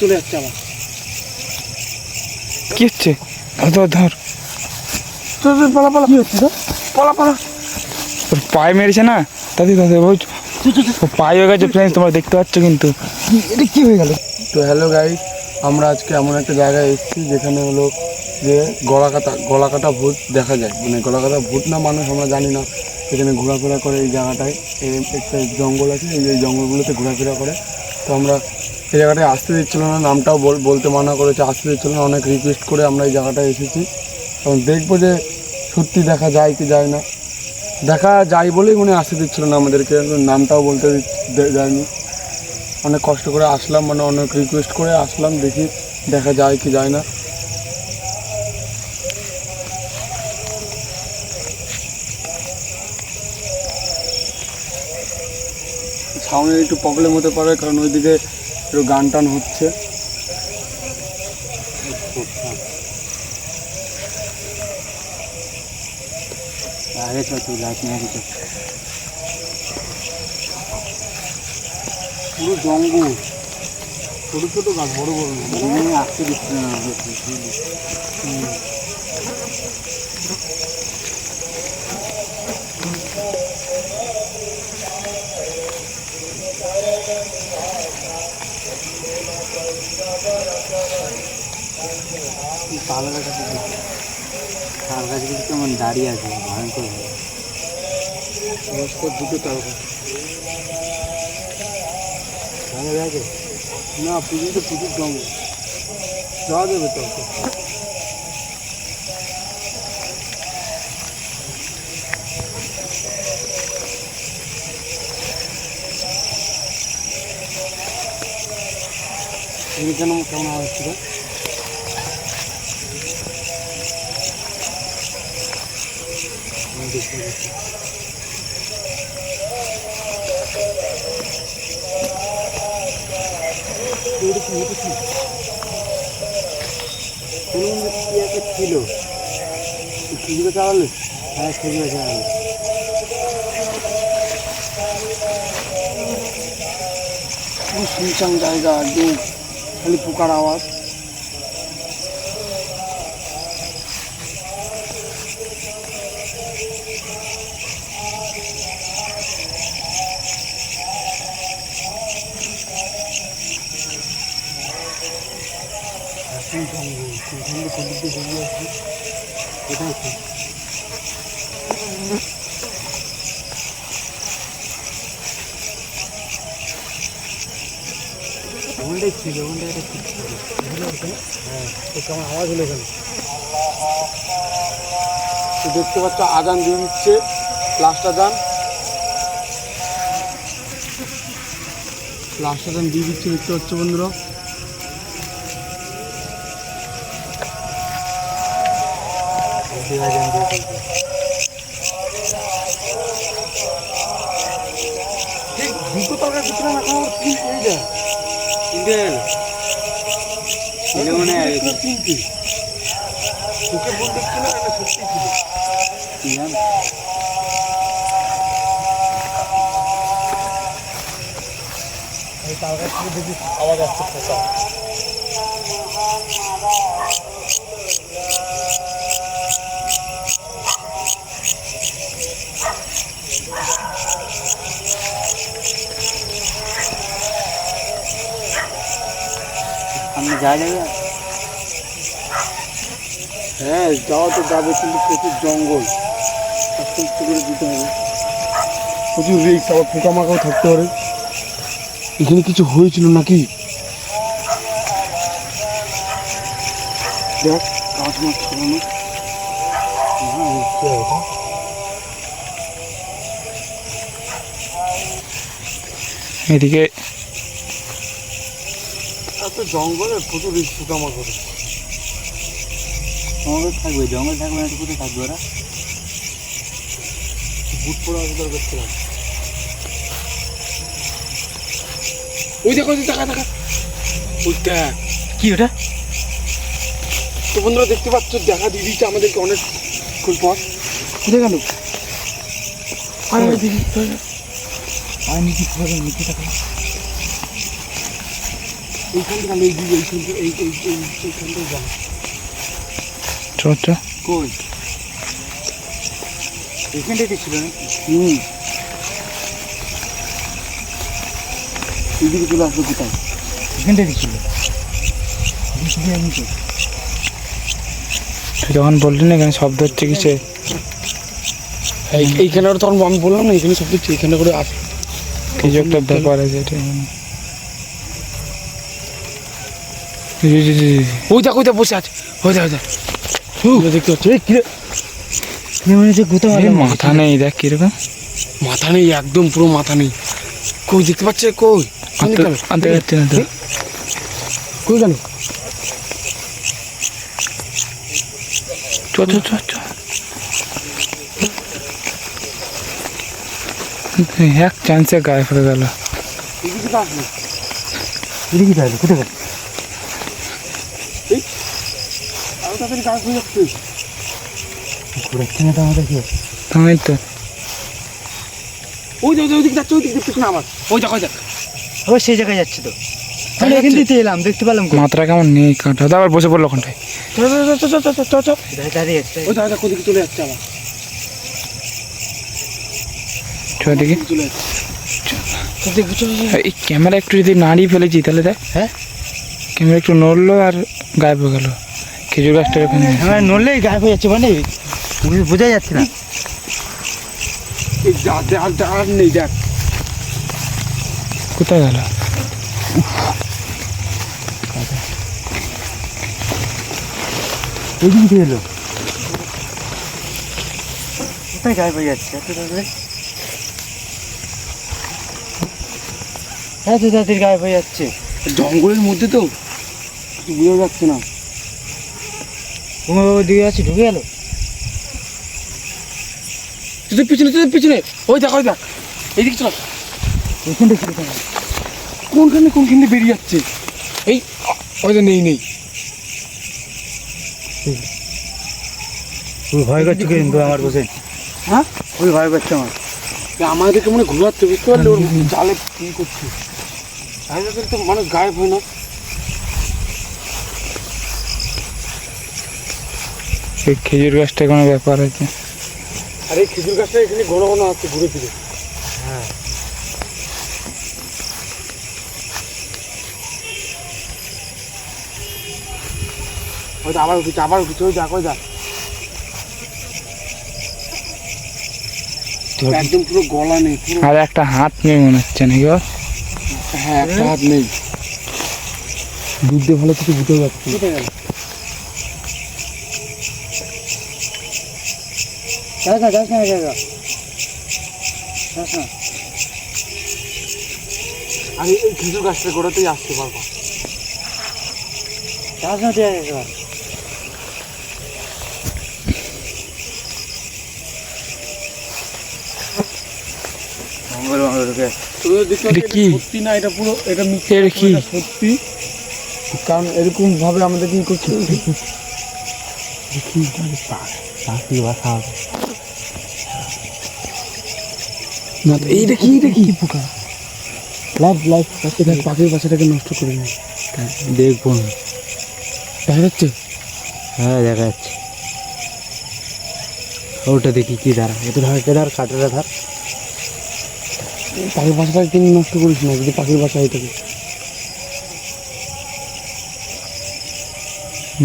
চলে যাচ্ছে আবার কি হচ্ছে ধর ধর ধর, পালা পালা কি হচ্ছে পালা পায়ে মেরেছে না দাদি দাদি ওই পায়ে হয়ে গেছে ফ্রেন্ডস তোমরা দেখতে পাচ্ছ কিন্তু এটা কি হয়ে গেল তো হ্যালো গাইস আমরা আজকে এমন একটা জায়গায় এসেছি যেখানে হলো যে গলাকাটা গলাকাটা ভূত দেখা যায় মানে গলাকাটা ভূত না মানুষ আমরা জানি না এখানে ঘোরাফেরা করে এই জায়গাটায় একটা জঙ্গল আছে এই জঙ্গলগুলোতে ঘোরাফেরা করে তো আমরা এই জায়গাটায় আসতে দিচ্ছিল না, নামটাও বল- বলতে মানা করেছে, আসতে দিচ্ছিল না, অনেক রিকোয়েস্ট করে আমরা এই জায়গাটায় এসেছি। এবং দেখব যে সত্যি দেখা যায় কি যায় না। দেখা যায় বলেই মনে আসতে দিচ্ছিল না আমাদেরকে নামটাও বলতে যায়নি অনেক কষ্ট করে আসলাম মানে অনেক রিকোয়েস্ট করে আসলাম, দেখি দেখা যায় কি যায় না। সাউন্ডের একটু প্রবলেম হতে পারে কারণ ওইদিকে একটু গান টান হচ্ছে। আরে তুই লাইট নিয়ে পুরো জঙ্গল। ছোটো ছোটো গাছ বড় বড়। না। আসতে দিচ্ছি। না তাল গাছ তাল গাছগুলো কেমন দাঁড়িয়ে আছে ভয়ঙ্কর। রাস্তার দুটো তাল গাছ লাগে না পুজোতে প্রচুর জঙ্গল যাওয়া যাবে তো। কেন কেমন আওয়াজ ছিল ছিল চালালে হ্যাঁ আমি খুব শুনশান জায়গা একদম খালি পোকার আওয়াজ। একটা ঠিক হ্যাঁ দেখতে পাচ্ছ আজান দিয়ে দিচ্ছে লাস্ট আজান লাস্ট আজান দিয়ে দিচ্ছে দেখতে পাচ্ছ বন্ধুরা বিভাজন দুটো এখন আমার তিন হয়ে যায় তিনটে গেল তিনটে মনে হয় দুটো তোকে বল দেখছি না এটা সত্যি ছিল কি জান এই তার কাছ আওয়াজ আসছে যাই হ্যাঁ যাওয়া তো যাবে কিন্তু প্রচুর জঙ্গল। করে দিতে হবে। প্রচুর রিক্স আবার পোকামাকাও থাকতে পারে। এখানে কিছু হয়েছিল নাকি? দেখ গাছ মাছ ফেলানো হ্যাঁ এদিকে এত জঙ্গলে প্রচুর পোকামাকড় জঙ্গল থাকবে জঙ্গল থাকবে না তো কোথায় থাকবে ওরা। বুট পড়া দরকার ছিল ওই দেখো দেখা দেখা ওই দেখ। কি ওটা? তো বন্ধুরা দেখতে পাচ্ছ দেখা দিয়ে দিচ্ছে আমাদেরকে অনেকক্ষণ পর কোথায় গেল? আরে দিদি আর নিচে কি হবে? নিচে টাকা এইখানটা গেল এই দিকে এইখানটা এই এই এই এইখানটায় গেল চ চ কই এখানটাতে ছিল না হুম। এইদিকে চলে আসলো কোথায়? এখানটাতে ছিল? তুই যখন বললি না এখানে শব্দ হচ্ছে কিসে? এই এইখানে তখন আমি বললাম না এখানে সব কিছু এখানে করে আসে কিছু একটা ব্যাপার আছে এটা। ওই দেখ ওই দেখ বসে আছে ওই দেখ ওই দেখ ওই দেখতে পাচ্ছি এই কিরে কি মনে হচ্ছে কোথাও এই মাথা নেই দেখ কীরকম মাথা নেই একদম পুরো মাথা নেই কই দেখতে পাচ্ছে কই কোন দিকে গেল? আনতে পারছি না তো কই গেল চ চ চ চ এক চান্সে গায়ে ফেলে গেল এদিকে তো আসলো এদিকে যাইলো কোথায় গেল আরও তাড়াতাড়ি গাছ হয়ে যাচ্ছে ঘুরাচ্ছে না তো আমাদের কি তো। ওই দেখ ওই দিকে যাচ্ছে ওই দিকে দেখতে না আবার ওই দেখ ওই দেখ সেই জায়গায় যাচ্ছে তো। তাহলে এখান থেকে এলাম দেখতে পেলাম? মাথাটা কেমন? নেই কাঁটা। আবার বসে পড়ল ওখানটায়। দাঁড়িয়ে- ওই চলে যাচ্ছে আবার। চলে যাচ্ছে। তো দেখবি চল এই ক্যামেরা একটু যদি নাড়িয়ে ফেলেছি তাহলে দেখ। হ্যাঁ? ক্যামেরা একটু নড়লো আর গায়েব হয়ে গেল। খেজুর গাছটা ওখানে হ্যাঁ নড়লেই গায়েব হয়ে যাচ্ছে মানে বুঝ- যাচ্ছে না। আর নেই দেখ। কোথায় গেল? এদিকে দিয়ে এলো। কোথায় গায়েব হয়ে যাচ্ছে? এত এত তাড়াতাড়ি গায়েব হয়ে যাচ্ছে। জঙ্গলের মধ্যে তো বোঝা যাচ্ছে না। দিকে আছে ঢুকে গেল? তোদের পিছনে তোদের পিছনে। ওই দেখ ওই দেখ। এইদিকে চল। ছিল কোনখানে কোনখানে বেরিয়ে যাচ্ছে? এই ওই নেই নেই। ওই ভয় করছে কিন্তু আমার বসে হ্যাঁ? ওই ভয় করছে আমার। আমাদেরকে মনে ঘুরাচ্ছে বুঝতে পারলি? ওর জালে কি করছে? তো মানুষ গায়েব হয় না। এই খেজুর গাছটা কোনো ব্যাপার আছে? আর এই খেজুর গাছটা এখানে ঘন ঘন আছে ঘুরে ফিরে। হ্যাঁ। হয়তো আবার উঠেছে আবার উঠেছে ওই দেখ ওই দেখ। একদম পুরো গলা নেই আর একটা হাত নেই মনে হচ্ছে নাকি ওর? হ্যাঁ একটা হাত নেই। দুধ দিয়ে ভালো কিছু বুঝতে পারছি। যাস না যাস না যাস না আর এই খেজুর গাছটা গোড়াতেই আসতে পারব যাস না তুই সত্যি না এটা পুরো এটা কি? সত্যি কারণ এরকম ভাবে আমাদের কি করছে পাখি বাসা হবে না তো এইটা কি এটা কি? পোকা? লাইফ এটা পাখির বাসাটাকে নষ্ট করে নেয় দেখব না দেখা যাচ্ছে? হ্যাঁ দেখা যাচ্ছে। ওটা দেখি কি দাঁড়া এটা ধর এটা ধর কাটাটা ধর। পাখির বাসাটাকে কিন্তু নষ্ট করিস না? যদি পাখির বাসা হয়ে থাকে।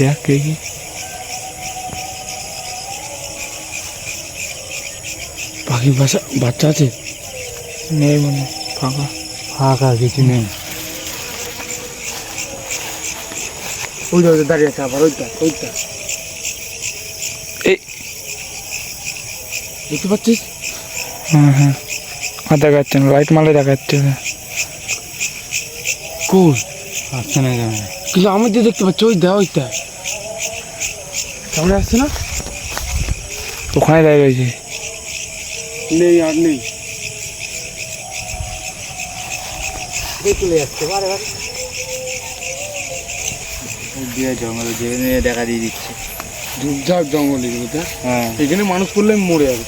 দেখ দেখি। পাখির বাসা বাচ্চা আছে? নেই মনে ফাঁকা। ফাঁকা কিছু নেই। ওই দাঁড়িয়ে দাঁড়িয়ে আছে আবার ওইটা ওইটা এই। দেখতে পাচ্ছিস? হ্যাঁ হ্যাঁ আর দেখা যাচ্ছে না লাইট মারলে দেখা যাচ্ছে না। কোন আসছে না কেন? কিন্তু আমি যে দেখতে পাচ্ছি ওই দেওয়া ওইটা। সামনে আসছে না? ওখানে দাঁড়িয়ে রয়েছে। নেই আর নেই চলে যাচ্ছে বারে বারে দিয়ে জঙ্গল যেখানে দেখা দিয়ে দিচ্ছে ঝুপঝাপ জঙ্গল এগুলো হ্যাঁ এখানে মানুষ করলে মরে যাবে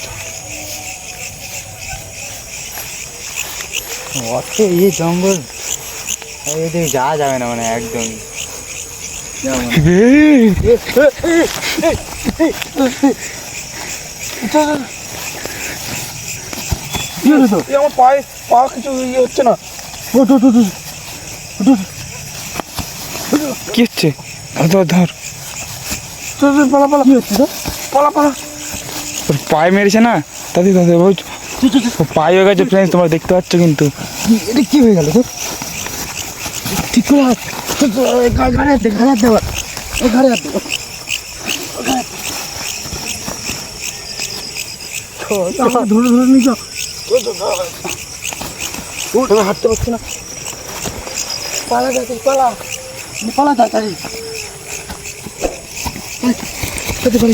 অত ইয়ে জঙ্গল এদিকে যাওয়া যাবে না মানে একদম কি হলো তো? আমার পায়ে পা কিছু ইয়ে হচ্ছে না। কি হচ্ছে? ধর ধর চল চল পালা পালা। কি হচ্ছে তো পালা পালা। ওর পায়ে মেরেছে না? দাদি দাদি ওই পায়ে হয়ে গেছে ফ্রেন্ডস তোমরা দেখতে পাচ্ছ কিন্তু। এটা কি হয়ে গেল তো ঠিক করে হাত। ঘাড়ে হাত ঘাড়ে হাত ঘাড়ে হাত ও ধরে ধরে নিয়ে যাও আমি হাঁটতে পারছি না। পালা যাচ্ছে পালা। পালা তাড়াতাড়ি। পালিয়েছ পারি